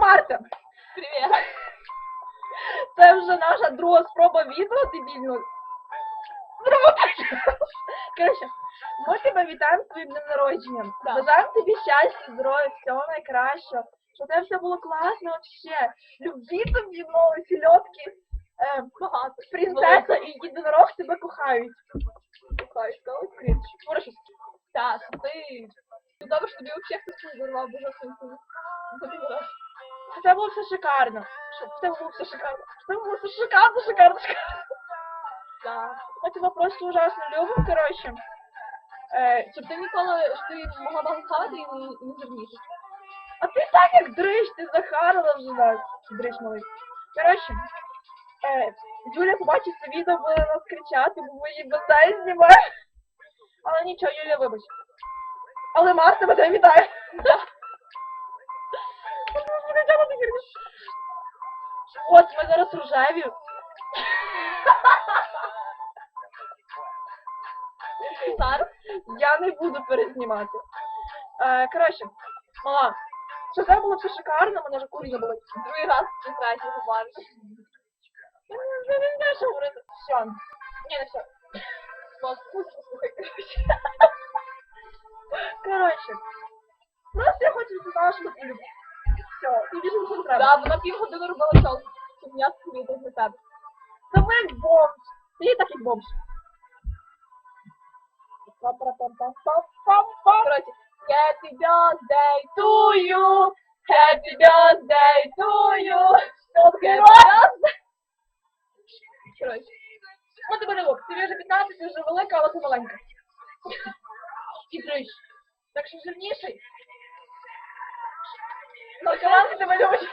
Марта, Привіт. це вже наша друга спроба відео дебільно. Здорово! Коротше, ми тебе вітаємо з твоїм днем народження. Так. Бажаємо тобі щастя, здоров'я, всього найкращого. Щоб тебе все було класно вообще. Любві тобі, нові сільотки. Е, Багато. принцеса і єдинорог тебе кохають. Слухай, сказала Крінж. Щось. Так, ти... Ну, добре, що тобі взагалі хтось подарував дуже сумку. Щоб це було все шикарно. Це було все шикарно. Це було все шикарно, шикарно, шикарно. Ми тебе просто ужасно любимо, коротше. Е, Щоб ти ніколи, щоб ти могла хавати і не, не а ти так як дрищ, ти захарила вже нас. Дрищ малий. Коротше, е, Юля побачить це відео, буде на нас кричати, бо ми її без знімаємо. Але нічого, Юля, вибач. Але Марта тебе вітає. От, ми зараз рожеві. Зараз? Я не буду перезнімати. Е, коротше, мала, що це було все шикарно, мене вже курі болить. Другий раз ти третій говориш. Я не, знаю, що говорити. Все. Ні, не все. Вас слухай, коротше. Коротше, просто я хочу сказати, що любиш. Все, і більше нічого не треба. Да, вона півгодини робила чол. Щоб я скрити для тебе. Та ви як бомж. Ти і так як бомж. Па-па-пам-пам-пам-пам. Happy birthday to you! Happy birthday to you! Happy birthday! Коротше, Ну тебе не лук. Тобі вже 15, ти вже велика, але ти маленька. І. Так що жирніший. Каранка тебе любить.